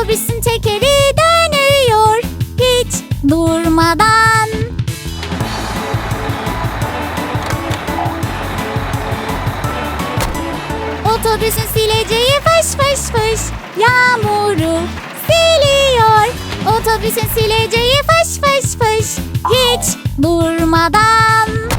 Otobüsün tekeri dönüyor hiç durmadan. Otobüsün sileceği fış fış fış yağmuru siliyor. Otobüsün sileceği fış fış fış hiç durmadan.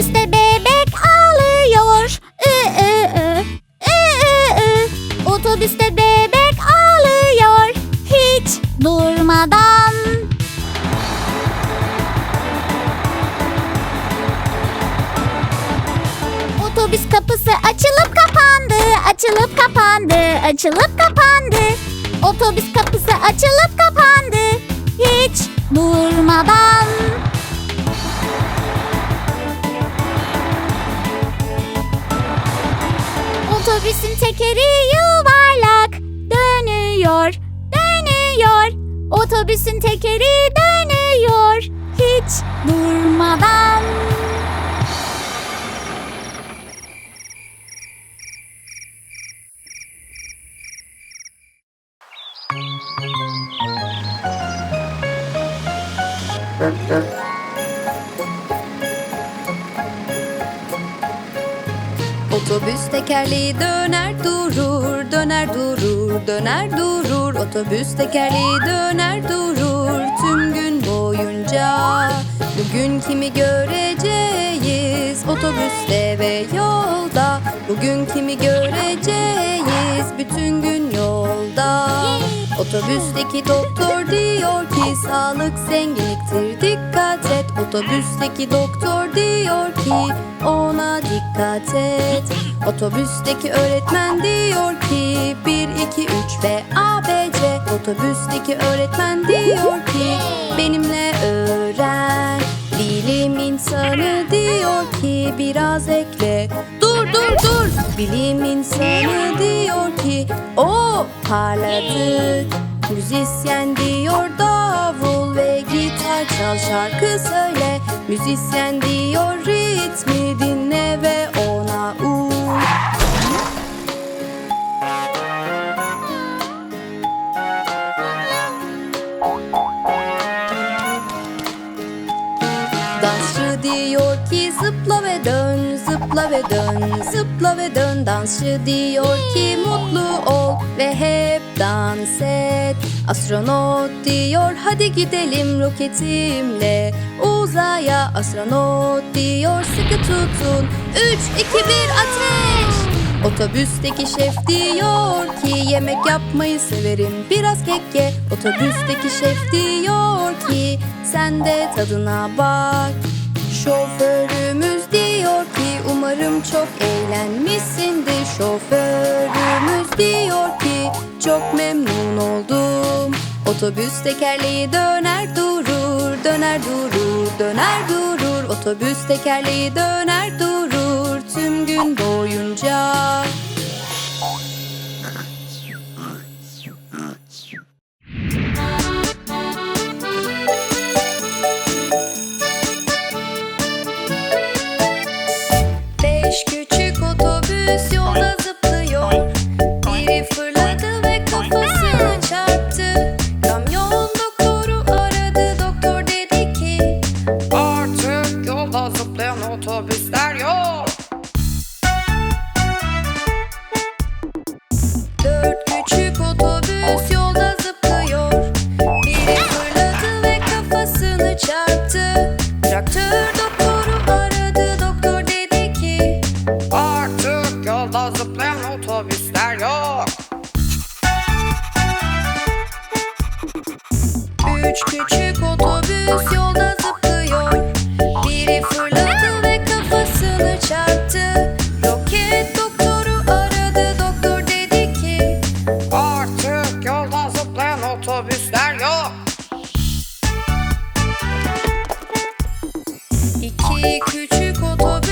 Otobüste bebek ağlıyor. Ü, ü, ü. Ü, ü, ü. Otobüste bebek ağlıyor. Hiç durmadan. Otobüs kapısı açılıp kapandı, açılıp kapandı, açılıp kapandı. Otobüs kapısı açılıp kapandı, hiç durmadan. Otobüsün tekeri yuvarlak dönüyor, dönüyor. Otobüsün tekeri dönüyor, hiç durmadan. Otobüs tekerleği döner durur, döner durur, döner durur. Otobüs tekerleği döner durur tüm gün boyunca. Bugün kimi göreceğiz otobüste ve yolda. Bugün kimi göreceğiz bütün gün yolda. Otobüsteki doktor diyor ki sağlık zenginliktir dikkat et. Otobüsteki doktor diyor ki ona dikkat et. Otobüsteki öğretmen diyor ki 1 2 3 ve ABC. Otobüsteki öğretmen diyor ki benimle biraz ekle. Dur dur dur. Bilim insanı diyor ki o parladı. Müzisyen diyor davul ve gitar çal şarkı söyle. Müzisyen diyor ritmi dinle ve diyor ki zıpla ve dön, zıpla ve dön, zıpla ve dön. Dansçı diyor ki mutlu ol ve hep dans et. Astronot diyor hadi gidelim roketimle uzaya. Astronot diyor sıkı tutun, 3, 2, 1 ateş. Otobüsteki şef diyor ki yemek yapmayı severim biraz kek ye. Otobüsteki şef diyor ki sen de tadına bak. Şoförümüz diyor ki umarım çok eğlenmişsindir. Şoförümüz diyor ki çok memnun oldum. Otobüs tekerleği döner durur, döner durur, döner durur. Otobüs tekerleği döner durur tüm gün boyunca. Üç küçük otobüs yolda zıplıyor. Biri fırladı ve kafasını çarptı. Roket doktoru aradı. Doktor dedi ki Artık yolda zıplayan otobüsler yok. Bir küçük otobüs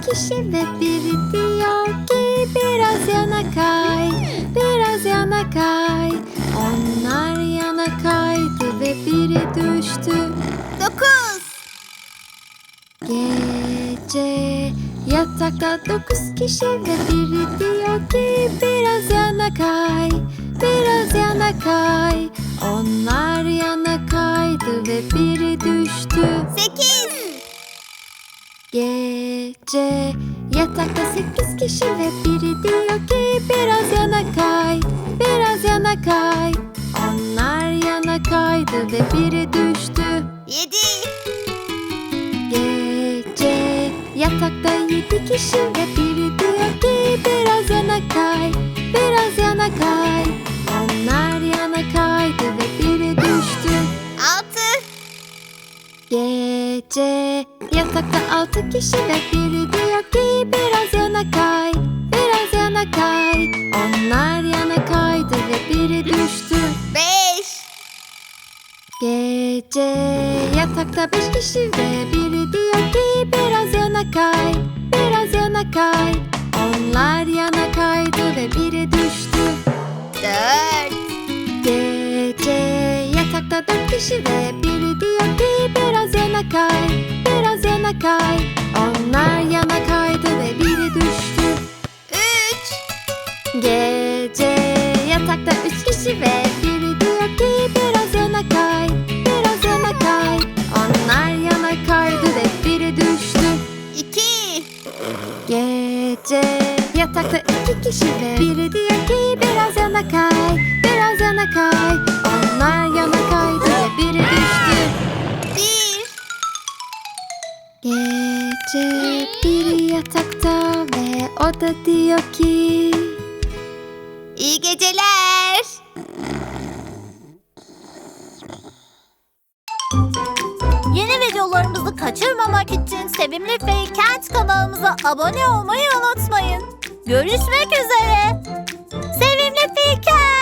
kişi ve biri diyor ki biraz yana kay, biraz yana kay. Onlar yana kaydı ve biri düştü. Dokuz. Gece yatakta dokuz kişi ve biri diyor ki biraz yana kay, biraz yana kay. Onlar yana kaydı ve biri düştü. Sekiz. Gece yatakta sekiz kişi ve biri diyor ki biraz yana kay, biraz yana kay. Onlar yana kaydı ve biri düştü. Yedi. Gece yatakta yedi kişi ve biri diyor ki biraz yana kay, biraz yana kay. Onlar yana kaydı ve biri düştü. Altı. Gece yatakta altı kişi ve biri diyor ki biraz yana kay, biraz yana kay. Onlar yana kaydı ve biri düştü. Beş. Gece yatakta beş kişi ve biri diyor ki biraz yana kay, biraz yana kay. Onlar yana kaydı ve biri düştü. Dört. Gece yatakta dört kişi ve biri diyor ki biraz yana kay, kay. Onlar yana kaydı ve biri düştü. Üç. Gece yatakta üç kişi ve biri diyor ki biraz yana kay, biraz yana kay. Onlar yana kaydı ve biri düştü. İki. Gece yatakta iki kişi ve biri diyor ki biraz yana kay, biraz yana kay. Onlar yana kaydı gece biri yatakta ve o da diyor ki İyi geceler. Yeni videolarımızı kaçırmamak için Sevimli Feykent kanalımıza abone olmayı unutmayın. Görüşmek üzere. Sevimli Feykent.